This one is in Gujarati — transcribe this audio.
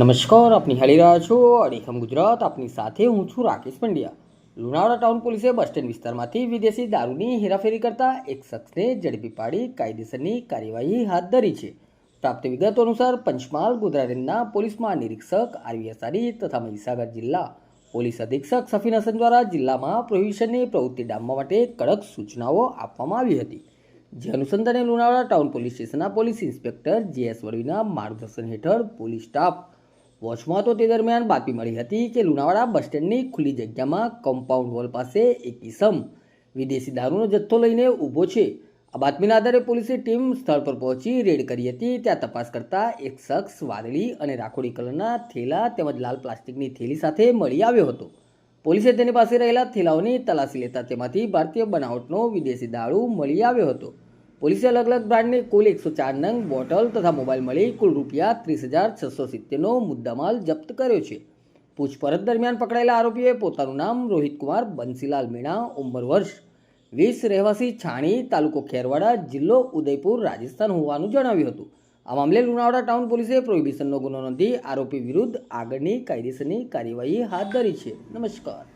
નમસ્કાર આપની હાલી રહ્યા છો અડીખમ ગુજરાત. આપની સાથે હું છું રાકેશ પંડ્યા. લુણાવાડા ટાઉન પોલીસે બસ સ્ટેન્ડ વિસ્તારમાંથી વિદેશી દારૂની હેરાફેરી કરતા એક શખ્સને ઝડપી પાડી કાયદેસરની કાર્યવાહી હાથ ધરી છે. પ્રાપ્ત વિગતો અનુસાર પંચમહાલ, ગોધરા પોલીસ મહાનિરીક્ષક આરવી અસારી તથા મહીસાગર જિલ્લા પોલીસ અધિક્ષક સફીન હસન દ્વારા જિલ્લામાં પ્રોહિબિશનની પ્રવૃત્તિ ડામવા માટે કડક સૂચનાઓ આપવામાં આવી હતી. જે અનુસંધાને લુણાવાડા ટાઉન પોલીસ સ્ટેશનના પોલીસ ઇન્સ્પેક્ટર જીએસ વળવીના માર્ગદર્શન હેઠળ પોલીસ સ્ટાફ વોચમાં તો તે દરમિયાન બાતમી મળી હતી કે લુણાવાડા બસ સ્ટેન્ડની ખુલ્લી જગ્યામાં કમ્પાઉન્ડ વોલ પાસે એક ઈસમ વિદેશી દારૂનો જથ્થો લઈને ઊભો છે. આ બાતમીના આધારે પોલીસે ટીમ સ્થળ પર પહોંચી રેડ કરી હતી. ત્યાં તપાસ કરતા એક શખ્સ વાદળી અને રાખોડી કલરના થેલા તેમજ લાલ પ્લાસ્ટિકની થેલી સાથે મળી આવ્યો હતો. પોલીસે તેની પાસે રહેલા થેલાઓની તલાશી લેતા તેમાંથી ભારતીય બનાવટનો વિદેશી દારૂ મળી આવ્યો હતો. પોલીસે અલગ અલગ બ્રાન્ડની કુલ એકસો ચાર નંગ બોટલ તથા મોબાઈલ મળી કુલ રૂપિયા ત્રીસ હજાર છસો સિત્તેરનો મુદ્દામાલ જપ્ત કર્યો છે. પૂછપરછ દરમિયાન પકડાયેલા આરોપીએ પોતાનું નામ રોહિતકુમાર બંસીલાલ મીણા, ઉંમર વર્ષ, વીસ રહેવાસી છાણી, તાલુકો ખેરવાડા, જિલ્લો ઉદયપુર, રાજસ્થાન હોવાનું જણાવ્યું હતું. આ મામલે લુણાવાડા ટાઉન પોલીસે પ્રોહિબિશનનો ગુનો નોંધી આરોપી વિરુદ્ધ આગળની કાયદેસરની કાર્યવાહી હાથ ધરી છે. નમસ્કાર.